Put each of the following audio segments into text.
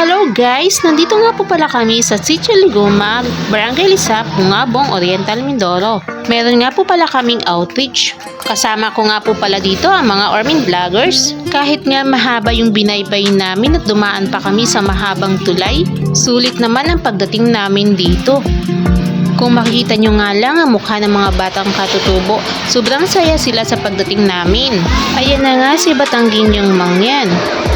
Hello guys! Nandito nga po pala kami sa Sitio Liguma, Barangay Lisap, Bungabong, Oriental, Mindoro. Meron nga po pala kaming outreach. Kasama ko nga po pala dito ang mga Ormin vloggers. Kahit nga mahaba yung binaybay namin at dumaan pa kami sa mahabang tulay, sulit naman ang pagdating namin dito. Kung makikita nyo nga lang ang mukha ng mga batang katutubo, sobrang saya sila sa pagdating namin. Ayan na nga si Batanggin yung mangyan.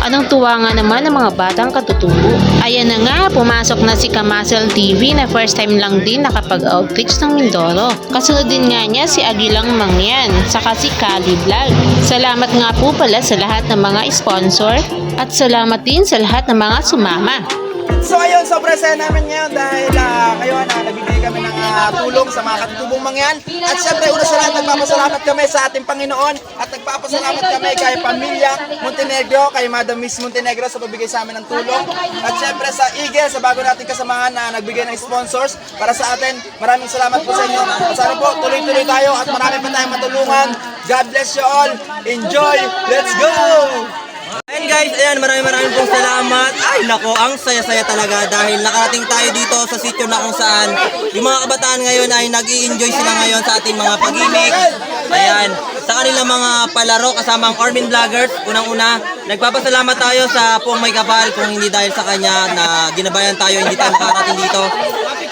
Anong tuwa nga naman ng mga batang katutubo. Ayan na nga, pumasok na si Kamasel TV na first time lang din nakapag-outreach ng Mindoro. Kasunod din nga niya si Agilang Mangyan, saka si Kali Vlog. Salamat nga po pala sa lahat ng mga sponsor at salamat din sa lahat ng mga sumama. So ayun, sobrang saya namin ngayon dahil uh, kayo na nagbibigay kami ng ah, tulong sa mga katutubong mangyan. At syempre, una sa lahat, nagpapasalamat kami sa ating Panginoon at nagpapasalamat kami kay Pamilya Montenegro, kay Madam Miss Montenegro sa pagbigay sa amin ng tulong. At syempre sa Eagle, sa bago nating kasamahan na nagbigay ng sponsors para sa atin. Maraming salamat po sa inyo. Sana po, tuloy-tuloy tayo at marami pa tayong matulungan. God bless you all. Enjoy. Let's go! Ayan guys, ayan maraming maraming pong salamat. Ay nako, ang saya-saya talaga dahil nakarating tayo dito sa sitio na kung saan yung mga kabataan ngayon ay nag enjoy sila ngayon sa ating mga pag-imig. Ayan, sa kanilang mga palaro kasama ang Ormin Vloggers. Unang-una, nagpapasalamat tayo sa Puang May Kapal kung hindi dahil sa kanya na ginabayan tayo, hindi tayo makarating dito.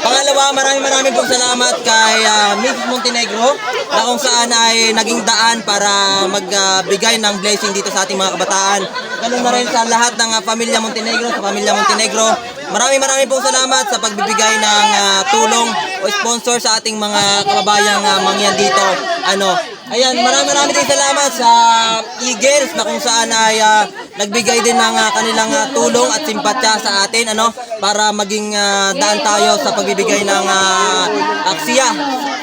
Pangalawa, maraming maraming pong salamat kay ah, Mrs. Montenegro na kung saan ay naging daan para magbigay ng blessing dito sa ating mga kabataan. Ganun na rin sa lahat ng ah, pamilya Montenegro, sa pamilya Montenegro. Maraming maraming pong salamat sa pagbibigay ng ah, tulong o sponsor sa ating mga kababayang uh, mangyan dito. Ano, Ayan, maraming maraming din salamat sa Eagles na kung saan ay ah, nagbigay din ng ah, kanilang ah, tulong at simpatya sa atin ano para maging ah, daan tayo sa pagbibigay ng uh, aksiya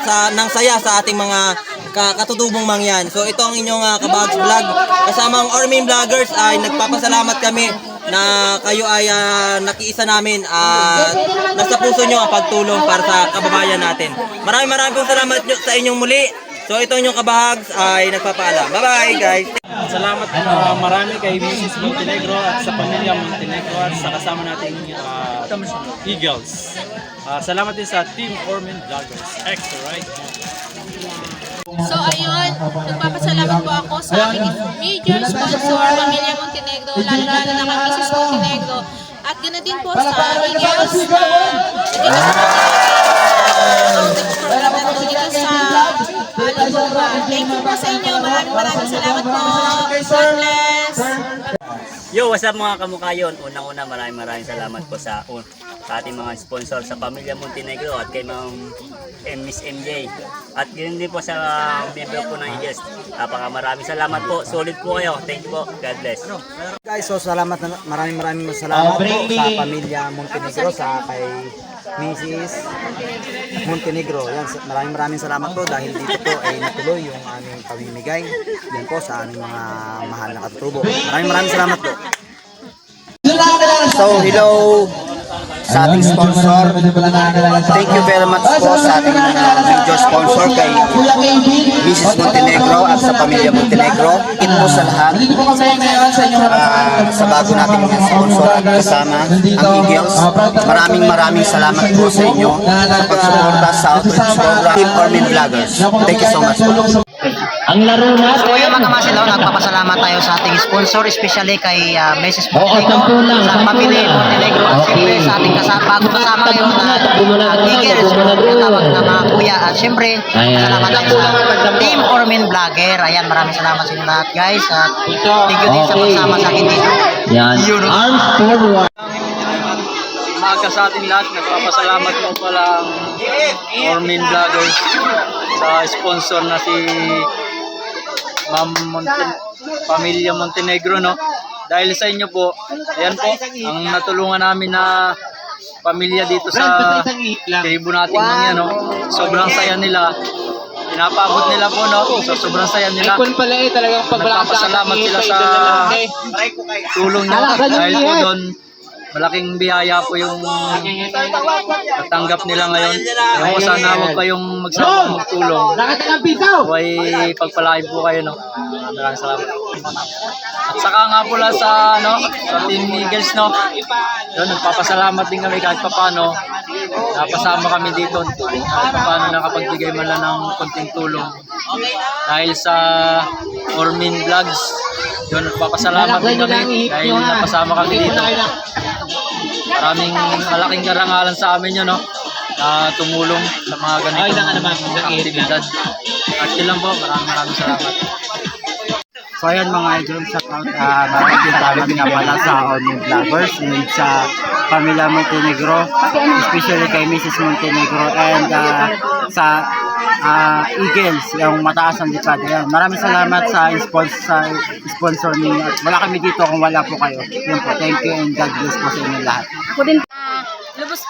sa ng saya sa ating mga ka- katutubong mangyan. So ito ang inyong uh, Kabags Vlog. Kasama ang Ormin Vloggers ay nagpapasalamat kami na kayo ay ah, nakiisa namin at nasa puso nyo ang pagtulong para sa kababayan natin. Maraming maraming pong salamat nyo- sa inyong muli. So ito inyong kabahags ay nagpapaalam. Bye-bye guys! Salamat uh, marami kay Mrs. Montenegro at sa pamilya Montenegro at sa kasama nating uh, Eagles. Uh, salamat din sa Team Ormin Vloggers. Extra, right? So ayun, nagpapasalamat po ako sa aking major sponsor, Pamilya Montenegro, lalo-lalo na kay Mrs. Montenegro. At ganoon din po sa Eagles na Maraming salamat po. God bless. Yo, what's up mga kamukayon? Unang-una maraming maraming salamat po sa, un, sa ating mga sponsor sa Pamilya Montenegro at kay Ma'am M- Miss MJ. At yun din po sa member po ng Eagles. Napaka maraming salamat po. Solid po kayo. Thank you po. God bless. Guys, so salamat na, maraming maraming salamat po sa pamilya Montenegro, sa kay Mrs. Montenegro. Yan, maraming maraming salamat po dahil dito po ay natuloy yung aming pamimigay. Yan po sa aming mga mahal na katutubo. Maraming maraming salamat po. So, hello sa ating sponsor. Thank you very much po sa ating uh, major sponsor kay Mrs. Montenegro at sa pamilya Montenegro. Ito po sa lahat. Ah, sa bago nating mga sponsor at kasama ang Eagles. Maraming maraming salamat po sa inyo sa pagsuporta sa outreach program Team Ormin Vloggers. Thank you so much po. So yun mga masilaw, nagpapasalamat tayo sa ating sponsor, especially kay uh, Mrs. Montenegro, sa pamilya Montenegro, at siyempre sa ating kasama, bago kasama ngayon na uh, yung tawag na mga kuya. At siyempre, salamat tayo sa Team Ormin Vlogger. Ayan, maraming salamat sa inyo lahat guys. At thank you din sa pagsama sa akin dito. Umaga sa ating lahat. Nagpapasalamat po pala ang Ormin Vloggers sa sponsor na si Ma'am Monten Pamilya Montenegro, no? Dahil sa inyo po, ayan po, ang natulungan namin na pamilya dito sa tribu natin mga no? Sobrang saya nila. Pinapabot nila po, no? So, sobrang saya nila. Icon pala eh, talagang pagbalaksa. Nagpapasalamat sila sa tulong nyo dahil po doon malaking biyaya po yung natanggap nila ngayon. Kaya po sana huwag kayong magsama magtulong. Huwag pagpalain po kayo, no? Maraming salamat. At saka nga pula sa, ano, sa Team Eagles, no? Yun, nagpapasalamat din kami kahit papano. Napasama kami dito. Kahit papano nakapagbigay man lang ng konting tulong. Dahil sa Ormin Vlogs, yun, nagpapasalamat din kami dahil napasama kami dito. Maraming malaking karangalan sa amin yun, no? Na tumulong sa mga ganitong aktibidad. At yun lang po, maraming maraming salamat. So ayan mga idol, shout out uh, maraming salamat nga pala sa Onion Vloggers and sa Pamela Montenegro, especially kay Mrs. Montenegro and uh, sa uh, Eagles, yung mataas ang lipad. Ayan, maraming salamat sa sponsor, sa sponsor. At Wala kami dito kung wala po kayo. Yun po, thank you and God bless po sa inyo lahat. Ah, lubos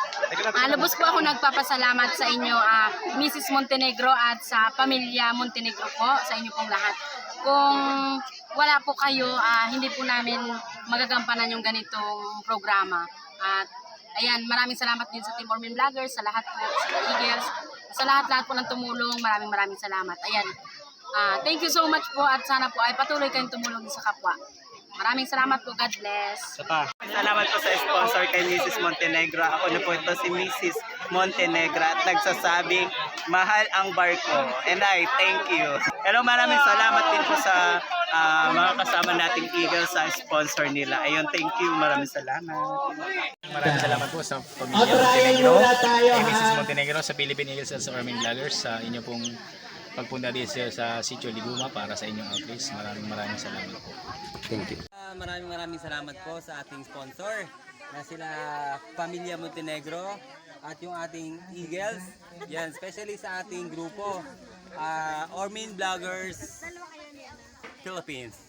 ah, lubos po ako nagpapasalamat sa inyo, ah, Mrs. Montenegro at sa pamilya Montenegro po, sa inyo pong lahat. Kung wala po kayo, ah, hindi po namin magagampanan yung ganitong programa. At ayan, maraming salamat din sa Team Ormin Vloggers, sa lahat po, sa Eagles, sa lahat-lahat po ng tumulong, maraming maraming salamat. Ayan, ah, thank you so much po at sana po ay patuloy kayong tumulong sa kapwa. Maraming salamat po. God bless. Salamat po sa sponsor kay Mrs. Montenegro. Ako na po ito si Mrs. Montenegro at nagsasabing mahal ang barko. And I thank you. Pero maraming salamat din po sa ah, mga kasama nating Eagle sa sponsor nila. Ayun, thank you. Maraming salamat. Maraming salamat po sa pamilya Montenegro, kay Mrs. Montenegro sa Philippine Eagles at sa Armin Vloggers sa inyo pong pagpunta dito sa Sitio Liguma para sa inyong outreach. Maraming maraming salamat po. Ah, maraming maraming salamat po sa ating sponsor na sila Pamilya Montenegro at yung ating Eagles. Yan, especially sa ating grupo, ah, Ormin Vloggers Philippines.